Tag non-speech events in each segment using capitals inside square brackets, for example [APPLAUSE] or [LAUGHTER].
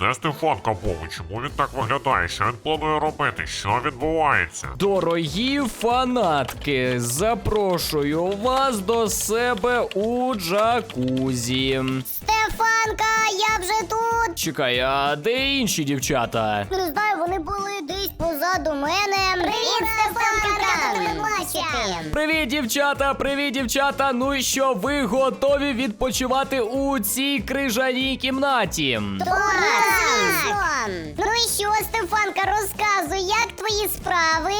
Де Стефан Кабовий? Чому він так виглядає? Що він планує робити? Що відбувається? Дорогі фанатки, запрошую вас до себе у джакузі. Стефанка, я вже тут. Чекай, а де інші дівчата? Не знаю, вони були десь позаду мене. Привіт, Стефанка, рада тебе бачити. Привіт, дівчата! Привіт, дівчата! Ну і що, ви готові відпочивати у цій крижаній кімнаті? Так. Ну і що, Стефанка, розказуй, як твої справи?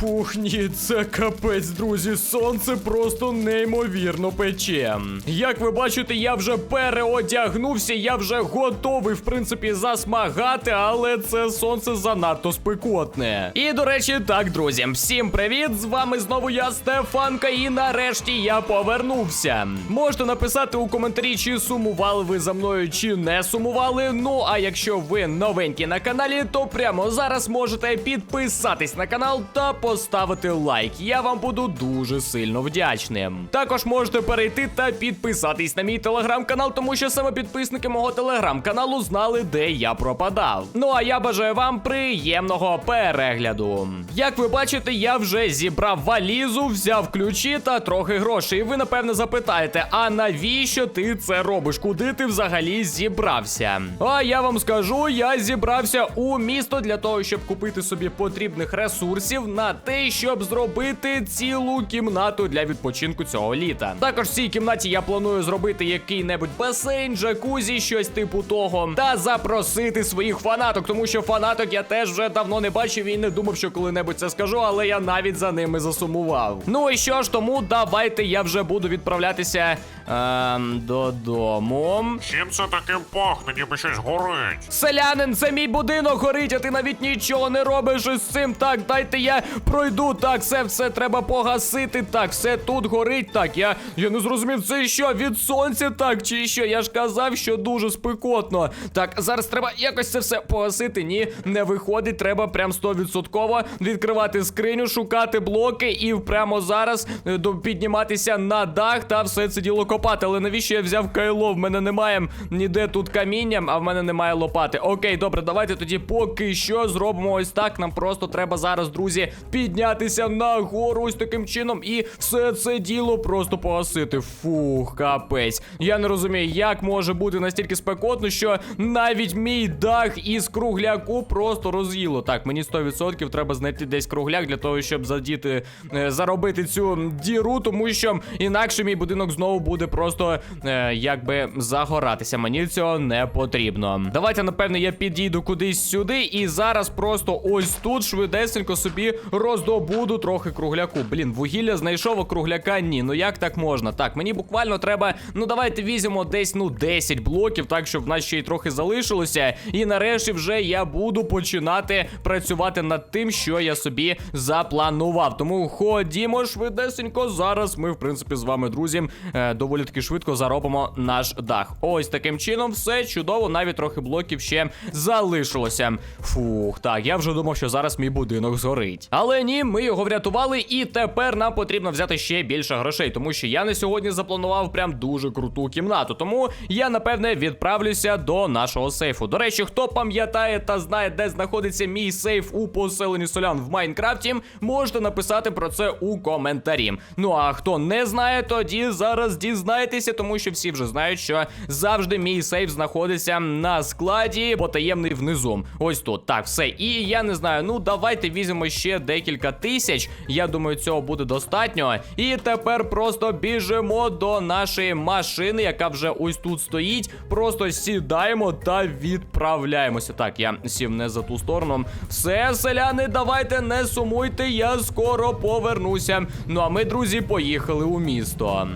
Фух, ні, це капець, друзі. Сонце просто неймовірно пече. Як ви бачите, я вже переодягнувся, я вже готовий, в принципі, засмагати, але це сонце занадто спекотне. І до речі, так, друзі, всім привіт! З вами знову я, Стефанка, і нарешті я повернувся. Можете написати у коментарі, чи сумували ви за мною, чи не сумували. Ну а якщо ви новенькі на каналі, то прямо зараз можете підписатись на канал та поставити лайк. Я вам буду дуже сильно вдячним. Також можете перейти та підписатись на мій телеграм-канал, тому що саме підписники мого телеграм-каналу знали, де я пропадав. Ну а я бажаю вам приємного перегляду. Як ви бачите, я вже зібрав валізу, взяв ключі та трохи грошей. І ви напевне запитаєте, а навіщо ти це робиш? Куди ти взагалі зібрався? А я вам скажу, я зібрався у місто для того, щоб купити собі потрібних ресурсів на те, щоб зробити цілу кімнату для відпочинку цього літа. Також в цій кімнаті я планую зробити який-небудь басейн, джакузі, щось типу того, та запросити своїх фанаток, тому що фанаток я теж вже давно не бачив і не думав, що коли-небудь це скажу, але я навіть за ними засумував. Ну і що ж, тому давайте я вже буду відправлятися ем, додому. Чим це таким пахне, ніби щось горить? Селянин, це мій будинок горить, а ти навіть нічого не робиш із цим. Так, дайте я пройду. Так, все, все треба погасити. Так, все тут горить. Так, я, я не зрозумів, це що від сонця, так чи що? Я ж казав, що дуже спекотно. Так, зараз треба якось це все погасити. Ні, не виходить. Треба прям 100% відкривати скриню, шукати блоки і прямо зараз е, підніматися на дах та все це діло копати. Але навіщо я взяв кайло? В мене немає ніде тут каміння, а в мене немає лопати. Окей, добре, давайте тоді поки що зробимо ось так. Нам просто треба зараз, друзі, піднятися нагору ось таким чином і все це діло просто погасити. Фух, капець. Я не розумію, як може бути настільки спекотно, що навіть мій дах із кругляку просто роз'їло. Так, мені 100% треба знайти десь кругляк для того, щоб задіти, е, заробити цю діру, тому що інакше мій будинок знову буде просто е, якби загоратися. Мені цього не потрібно. Давайте, напевне, я підійду кудись сюди, і зараз просто ось тут швидесенько собі роздобуду трохи кругляку. Блін, вугілля знайшов, а кругляка ні. Ну як так можна? Так, мені буквально треба. Ну давайте візьмемо десь ну 10 блоків, так щоб в нас ще й трохи залишилося. І нарешті вже я буду починати працювати над тим, що я собі запланував. Тому ходімо швидесенько. Зараз ми, в принципі, з вами, друзі, е, доволі таки швидко заробимо наш дах. Ось таким чином, все чудово, навіть трохи блоків ще залишилося. Фух, так, я вже думав, що зараз мій будинок згорить. Але ні, ми його врятували, і тепер нам потрібно взяти ще більше грошей, тому що я на сьогодні запланував прям дуже круту кімнату. Тому я напевне відправлюся до нашого сейфу. До речі, хто пам'ятає та знає, де знаходиться мій сейф у поселенні Солян в Майнкрафті, можете написати про це у коментарі. Ну а хто не знає, тоді зараз дізнаєтеся, тому що всі вже знають, що завжди мій сейф знаходиться на складі, потаємний внизу. Ось тут. Так, все. І я не знаю. Ну давайте візьмемо ще декілька тисяч. Я думаю, цього буде достатньо. І тепер просто біжимо до нашої машини, яка вже ось тут стоїть. Просто сідаємо та відправляємося. Так, я сів не за ту сторону. Все, селяни, давайте не сумуйте, я скоро повернуся. Ну а ми, друзі, поїхали у місто.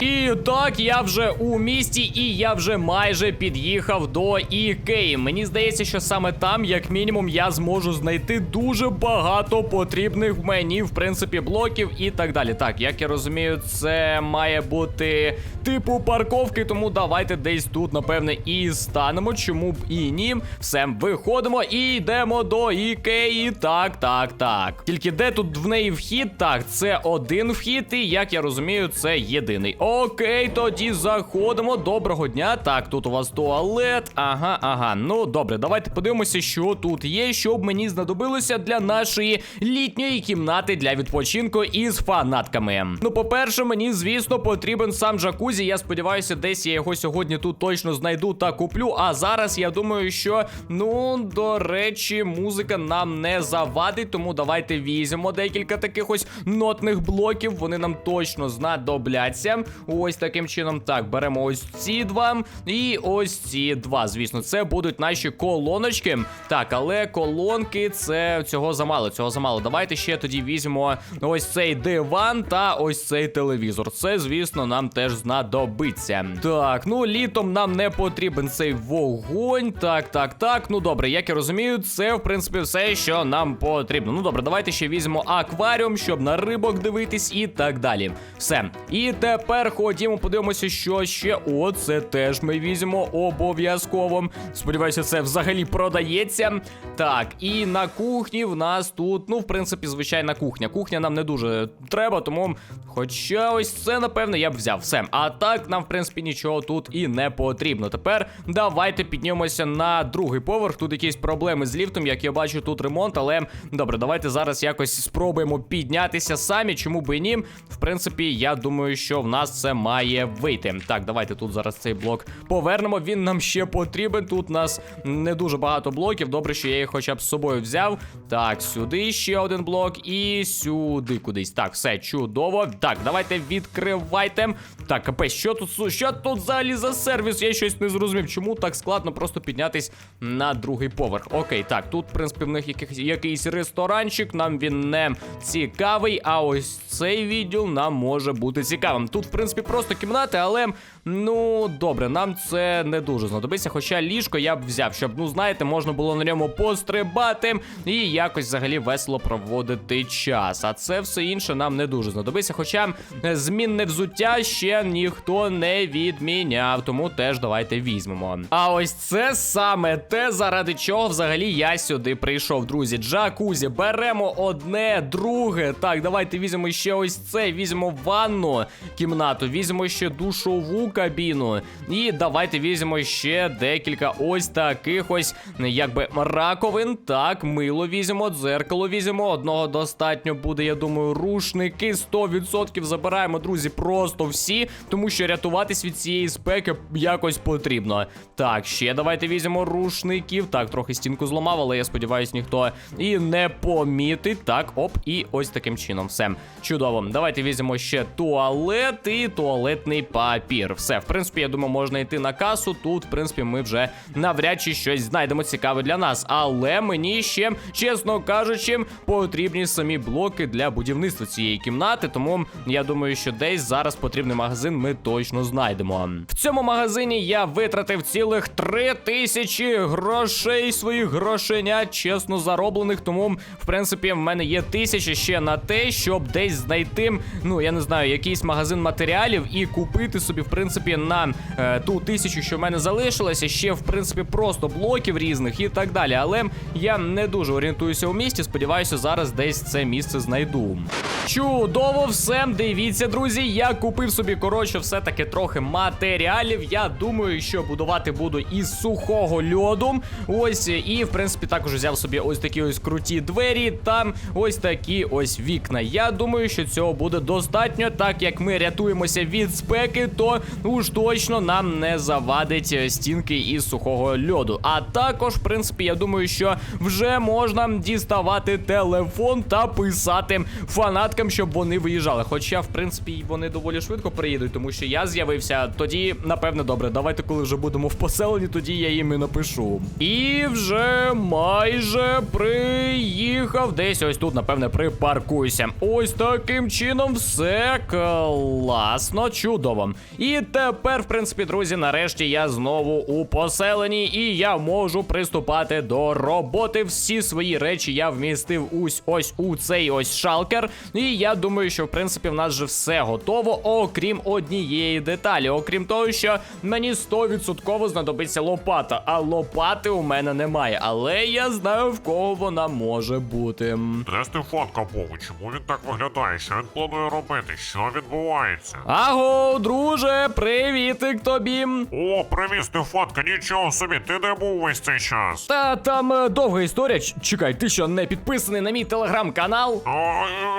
І так, я вже у місті, і я вже майже під'їхав до Ікеї. Мені здається, що саме там, як мінімум, я зможу знайти дуже багато потрібних мені, в принципі, блоків і так далі. Так, як я розумію, це має бути типу парковки, тому давайте десь тут, напевне, і станемо. Чому б і ні? Все, виходимо і йдемо до Ікеї. Так, так, так. Тільки де тут в неї вхід? Так, це один вхід, і як я розумію, це єдиний. Окей, тоді заходимо. Доброго дня. Так, тут у вас туалет. Ага, ага. Ну добре, давайте подивимося, що тут є, щоб мені знадобилося для нашої літньої кімнати для відпочинку із фанатками. Ну, по-перше, мені, звісно, потрібен сам джакузі. Я сподіваюся, десь я його сьогодні тут точно знайду та куплю. А зараз я думаю, що ну до речі, музика нам не завадить, тому давайте візьмемо декілька таких ось нотних блоків. Вони нам точно знадобляться. Ось таким чином. Так, беремо ось ці два і ось ці два. Звісно, це будуть наші колоночки. Так, але колонки це цього замало. Цього замало. Давайте ще тоді візьмемо ось цей диван та ось цей телевізор. Це, звісно, нам теж знадобиться. Так, ну літом нам не потрібен цей вогонь. Так, так, так. Ну добре, як я розумію, це в принципі все, що нам потрібно. Ну добре, давайте ще візьмемо акваріум, щоб на рибок дивитись і так далі. Все. І тепер ходімо, подивимося, що ще. О, це теж ми візьмемо обов'язково. Сподіваюся, це взагалі продається. Так, і на кухні в нас тут, ну, в принципі, звичайна кухня. Кухня нам не дуже треба, тому. Хоча ось це, напевне, я б взяв. Все. А так нам, в принципі, нічого тут і не потрібно. Тепер давайте піднімемося на другий поверх. Тут якісь проблеми з ліфтом, як я бачу, тут ремонт, але добре, давайте зараз якось спробуємо піднятися самі. Чому би і ні? В принципі, я думаю, що в нас це має вийти. Так, давайте тут зараз цей блок повернемо. Він нам ще потрібен. Тут у нас не дуже багато блоків. Добре, що я їх хоча б з собою взяв. Так, сюди ще один блок і сюди кудись. Так, все чудово. Так, давайте відкривайте. Так, капець, що тут що тут взагалі за сервіс? Я щось не зрозумів. Чому так складно просто піднятись на другий поверх? Окей, так, тут, в принципі, в них яких, якийсь ресторанчик. Нам він не цікавий. А ось цей відділ нам може бути цікавим. Тут, в принципі, просто кімнати, але ну добре, нам це не дуже знадобиться. Хоча ліжко я б взяв, щоб, ну знаєте, можна було на ньому пострибати і якось взагалі весело проводити час. А це все інше нам не дуже знадобиться. Хоча змінне взуття ще ніхто не відміняв, тому теж давайте візьмемо. А ось це саме те, заради чого взагалі я сюди прийшов, друзі. Джакузі, беремо одне, друге. Так, давайте візьмемо ще ось це. Візьмемо ванну кімнату, візьмемо ще душову кабіну. І давайте візьмемо ще декілька ось таких ось, якби раковин. Так, мило візьмемо, дзеркало візьмемо. Одного достатньо буде, я думаю, рушники 100% забираємо, друзі, просто всі, тому що рятуватись від цієї спеки якось потрібно. Так, ще давайте візьмемо рушників. Так, трохи стінку зламав, але я сподіваюся, ніхто і не помітить. Так, оп, і ось таким чином. Все чудово. Давайте візьмемо ще туалет і туалетний папір. Все, в принципі, я думаю, можна йти на касу. Тут, в принципі, ми вже навряд чи щось знайдемо цікаве для нас. Але мені ще, чесно кажучи, потрібні самі блоки для будівництва цієї кімнати. Тому я думаю, що десь зараз потрібний магазин ми точно знайдемо. В цьому магазині я витратив цілих три тисячі грошей своїх грошенят, чесно зароблених. Тому, в принципі, в мене є тисяча ще на те, щоб десь знайти, ну я не знаю, якийсь магазин матеріалів і купити собі, в принципі, на е, ту тисячу, що в мене залишилося, ще в принципі просто блоків різних і так далі. Але я не дуже орієнтуюся у місті. Сподіваюся, зараз десь це місце знайду. Чудово, все. Дивіться, друзі. Я купив собі, коротше, все-таки трохи матеріалів. Я думаю, що будувати буду із сухого льоду. Ось, і в принципі також взяв собі ось такі ось круті двері та ось такі ось вікна. Я думаю, що цього буде достатньо, так як ми рятуємося від спеки, то уж точно нам не завадить стінки із сухого льоду. А також, в принципі, я думаю, що вже можна діставати телефон та писати фанаткам, щоб вони виїжджали. Хоча, в принципі, вони доволі швидко приїдуть, тому що я з'явився. Тоді, напевне, добре. Давайте, коли вже будемо в поселенні, тоді я їм і напишу. І вже майже приїхав. Десь ось тут, напевне, припаркуюся. Ось таким чином все класно, чудово. І тепер, в принципі, друзі, нарешті я знову у поселенні, і я можу приступати до роботи. Всі свої речі я вмістив ось ось у цей ось шалкер. І я думаю, що в принципі в нас вже все готово, окрім однієї деталі. Окрім того, що мені 100% знадобиться лопата. А лопати у мене немає. Але я знаю, в кого вона може бути. Де Стефан Кабовий? Чому він так виглядає? Що він планує робити? Що відбувається? Аго, друже, привітик тобі. О, привіт, Стефанка, нічого собі, ти де був весь цей час? Та там е, довга історія. Ч- Чекай, ти що не підписаний на мій телеграм-канал? А,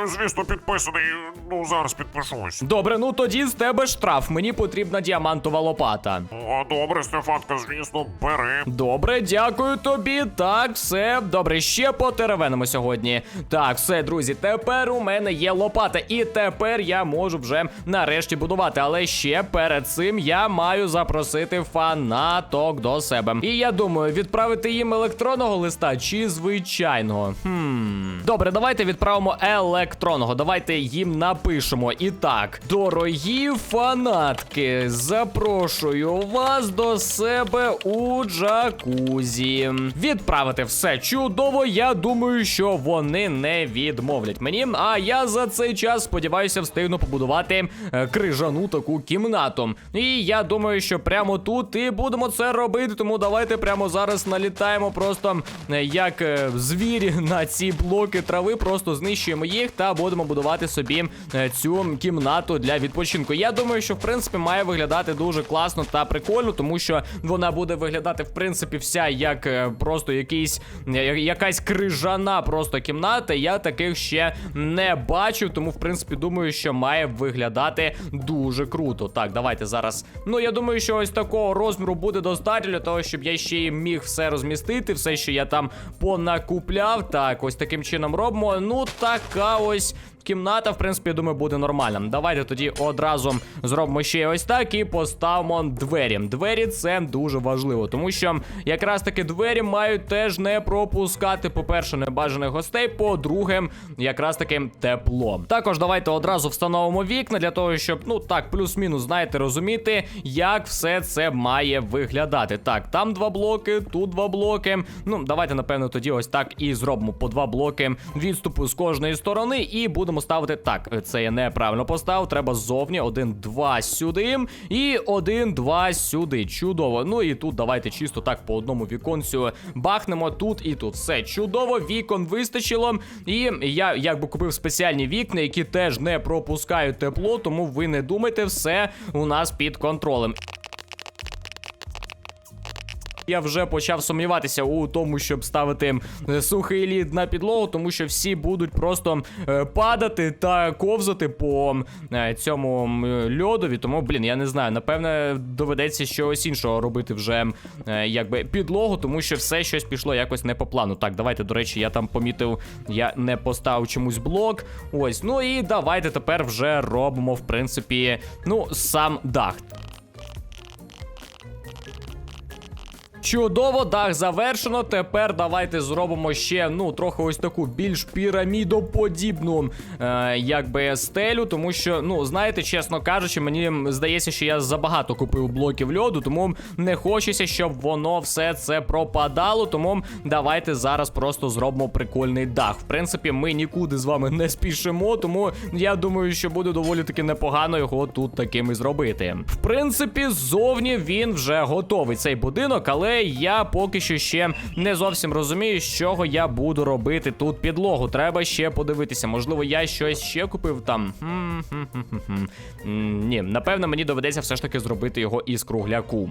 е, звісно, підписаний. Ну, зараз підпишусь. Добре, ну тоді з тебе штраф. Мені потрібна діамантова лопата. О, добре, Стефанка, звісно, бери. Добре, дякую тобі. Так, все добре, ще потеревенимо сьогодні. Так, все, друзі, тепер у мене є лопата, і тепер я можу вже нарешті будувати. Але ще перед цим я маю запросити фанаток до себе. І я думаю, відправити їм електронного листа чи звичайного. Хм. Добре, давайте відправимо електронного. Давайте їм напишемо. І так, дорогі фанатки, запрошую вас до себе у джакузі. Відправити все чудово. Я думаю, що вони не відмовлять мені. А я за цей час сподіваюся встигну побудувати е, крижану таку кімнату. І я думаю, що прямо тут і будемо це робити. Тому давайте прямо зараз налітаємо просто е, як е, звірі [LAUGHS] на ці блоки трави. Просто знищуємо їх та будемо будувати собі е, цю кімнату для відпочинку. Я думаю, що в принципі має виглядати дуже класно та прикольно, тому що вона буде виглядати в принципі вся як просто якийсь якась крижана просто кімната. Я таких ще не бачив, тому в принципі думаю, що має виглядати дуже круто. Так, давайте зараз. Ну я думаю, що ось такого розміру буде достатньо для того, щоб я ще й міг все розмістити, все, що я там понакупляв. Так, ось таким чином робимо. Ну, така ось. Кімната, в принципі, думаю, буде нормальна. Давайте тоді одразу зробимо ще ось так і поставимо двері. Двері це дуже важливо, тому що якраз таки двері мають теж не пропускати, по-перше, небажаних гостей, по-друге, якраз таки тепло. Також давайте одразу встановимо вікна для того, щоб, ну так, плюс-мінус, знаєте, розуміти, як все це має виглядати. Так, там два блоки, тут два блоки. Ну, давайте, напевно, тоді ось так і зробимо по два блоки відступу з кожної сторони, і будемо ставити. Так, це я неправильно поставив. Треба ззовні. Один, два сюди. І один, два сюди. Чудово. Ну і тут давайте чисто так по одному віконцю бахнемо тут і тут. Все чудово, вікон вистачило. І я якби купив спеціальні вікна, які теж не пропускають тепло, тому ви не думайте, все у нас під контролем. Я вже почав сумніватися у тому, щоб ставити е, сухий лід на підлогу, тому що всі будуть просто е, падати та ковзати по е, цьому льодові. Тому, блін, я не знаю. Напевне, доведеться щось іншого робити вже якби підлогу, тому що все щось пішло якось не по плану. Так, давайте, до речі, я там помітив, я не поставив чомусь блок. Ось, ну і давайте тепер вже робимо, в принципі, ну, сам дах. Чудово, дах завершено. Тепер давайте зробимо ще ну трохи ось таку більш пірамідоподібну е, якби стелю, тому що, ну знаєте, чесно кажучи, мені здається, що я забагато купив блоків льоду, тому не хочеться, щоб воно все це пропадало. Тому давайте зараз просто зробимо прикольний дах. В принципі, ми нікуди з вами не спішимо, тому я думаю, що буде доволі таки непогано його тут таким і зробити. В принципі, ззовні він вже готовий цей будинок, але я поки що ще не зовсім розумію, з чого я буду робити тут підлогу. Треба ще подивитися. Можливо, я щось ще купив там. Ні, напевно, мені доведеться все ж таки зробити його із кругляку.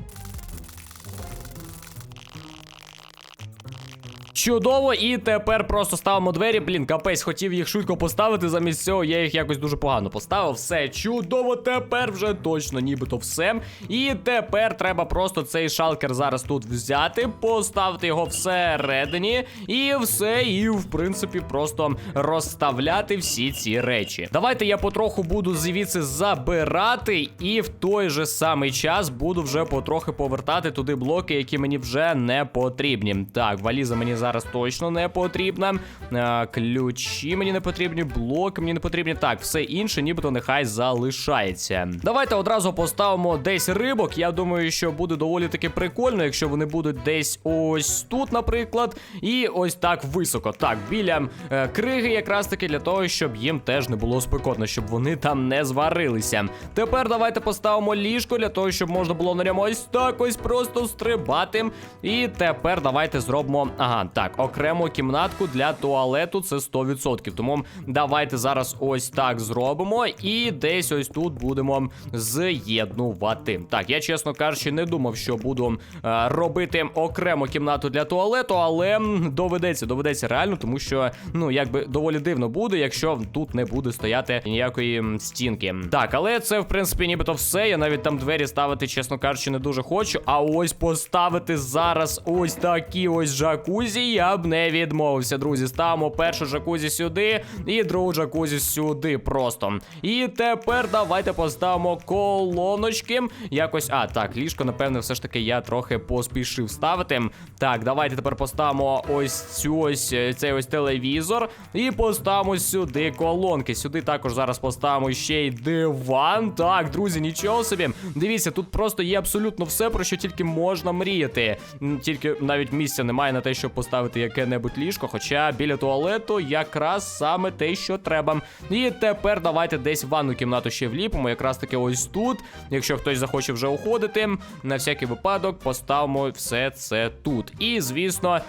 Чудово, і тепер просто ставимо двері. Блін, капець, хотів їх швидко поставити. Замість цього я їх якось дуже погано поставив. Все чудово, тепер вже точно, нібито все. І тепер треба просто цей шалкер зараз тут взяти, поставити його всередині, і все, і в принципі просто розставляти всі ці речі. Давайте я потроху буду звідси забирати, і в той же самий час буду вже потрохи повертати туди блоки, які мені вже не потрібні. Так, валіза мені зараз зараз точно не потрібна. Е, ключі мені не потрібні, блоки мені не потрібні. Так, все інше, нібито нехай залишається. Давайте одразу поставимо десь рибок. Я думаю, що буде доволі таки прикольно, якщо вони будуть десь ось тут, наприклад, і ось так високо. Так, біля е, криги, якраз таки для того, щоб їм теж не було спекотно, щоб вони там не зварилися. Тепер давайте поставимо ліжко для того, щоб можна було на ньому ось так ось просто стрибати. І тепер давайте зробимо. Ага, так, окрему кімнатку для туалету це 100%. Тому давайте зараз ось так зробимо. І десь ось тут будемо з'єднувати. Так, я чесно кажучи, не думав, що буду е, робити окрему кімнату для туалету, але доведеться, доведеться реально, тому що ну якби доволі дивно буде, якщо тут не буде стояти ніякої стінки. Так, але це в принципі нібито все. Я навіть там двері ставити, чесно кажучи, не дуже хочу. А ось поставити зараз ось такі ось джакузі, я б не відмовився, друзі. Ставимо першу джакузі сюди і другу джакузі сюди просто. І тепер давайте поставимо колоночки. Якось, а так, ліжко, напевне, все ж таки я трохи поспішив ставити. Так, давайте тепер поставимо ось цю ось е, цей ось телевізор. І поставимо сюди колонки. Сюди також зараз поставимо ще й диван. Так, друзі, нічого собі. Дивіться, тут просто є абсолютно все, про що тільки можна мріяти. Тільки навіть місця немає на те, щоб поставити яке-небудь ліжко. Хоча біля туалету якраз саме те, що треба. І тепер давайте десь ванну кімнату ще вліпимо. Якраз таки ось тут. Якщо хтось захоче вже уходити, на всякий випадок поставимо все це тут. І, звісно, е,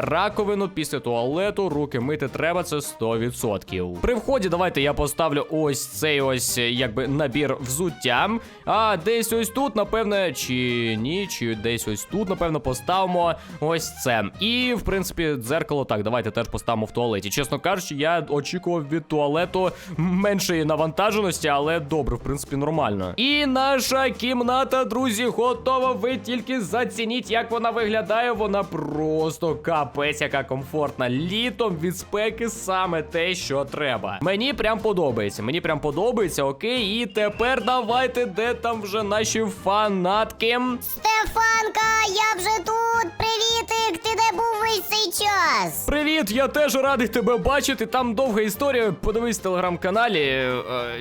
раковину після туалету, руки мити треба, це 100%. При вході давайте я поставлю ось цей ось якби набір взуття. А десь ось тут, напевне, чи ні, чи десь ось тут, напевно, поставимо ось це. І, в принципі, дзеркало так, давайте теж поставимо в туалеті. Чесно кажучи, я очікував від туалету меншої навантаженості, але добре, в принципі, нормально. І наша кімната, друзі, готова. Ви тільки зацініть, як вона виглядає. Вона просто капець, яка комфортна. Літом від спеки саме те, що треба. Мені прям подобається. Мені прям подобається, окей. І тепер давайте, де там вже наші фанатки. Стефанка, я вже тут. Привітик, ти де був весь цей час? Привіт, я теж радий тебе бачити. Там довга історія. Подивись в телеграм-каналі. Е,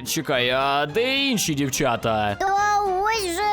чекай, а де інші дівчата? Та ось же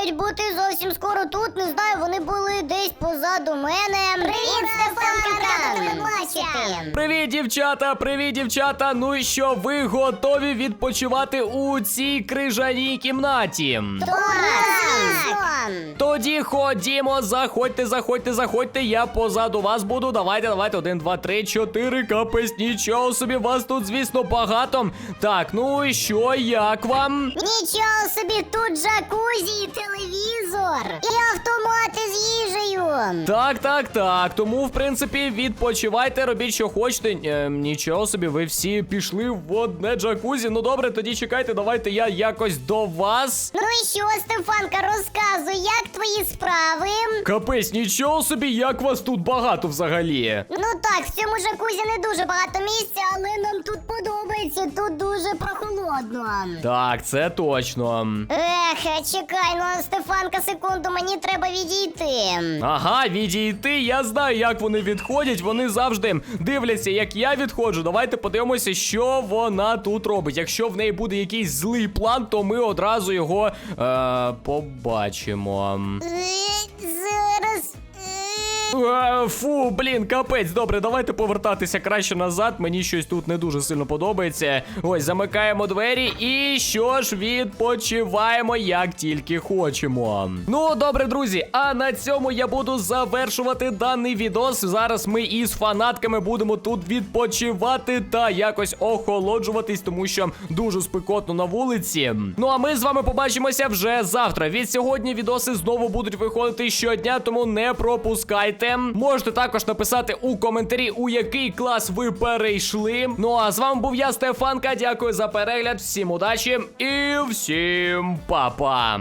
мають бути зовсім скоро тут. Не знаю, вони були десь позаду мене. Привіт, Стефанка, рада тебе бачити. Привіт, дівчата! Привіт, дівчата! Ну і що, ви готові відпочивати у цій крижаній кімнаті? Так, Тоді ходімо, заходьте, заходьте, заходьте. Я позаду вас буду. Давайте, давайте. Один, два, три, чотири. Капець, нічого собі. Вас тут, звісно, багато. Так, ну і що, як вам? Нічого собі, тут джакузі і телевізор. І автомати з їжею. Так, так, так. Тому, в принципі, відпочивайте, робіть, що хочете. Е, нічого собі, ви всі пішли в одне джакузі. Ну добре, тоді чекайте, давайте я якось до вас. Ну і що, Стефанка, розказуй, як твої справи? Капець, нічого собі, як вас тут багато взагалі. Ну так, в цьому жакузі не дуже багато місця, але нам тут подобається, тут дуже прохолодно. Так, це точно. Ех, чекай, ну Стефанка, секунду, мені треба відійти. Ага, відійти. Я знаю, як вони відходять. Вони завжди дивляться, як я відходжу. Давайте подивимося, що вона тут робить. Якщо в неї буде якийсь злий план, то ми одразу його е, побачимо. Е, Зараз. Е, Фу, блін, капець. Добре, давайте повертатися краще назад. Мені щось тут не дуже сильно подобається. Ось, замикаємо двері. І що ж, відпочиваємо як тільки хочемо. Ну, добре, друзі. А на цьому я буду завершувати даний відос. Зараз ми із фанатками будемо тут відпочивати та якось охолоджуватись, тому що дуже спекотно на вулиці. Ну а ми з вами побачимося вже завтра. Від сьогодні відоси знову будуть виходити щодня, тому не пропускайте. Можете також написати у коментарі, у який клас ви перейшли. Ну а з вами був я, Стефанка. Дякую за перегляд. Всім удачі і всім па-па!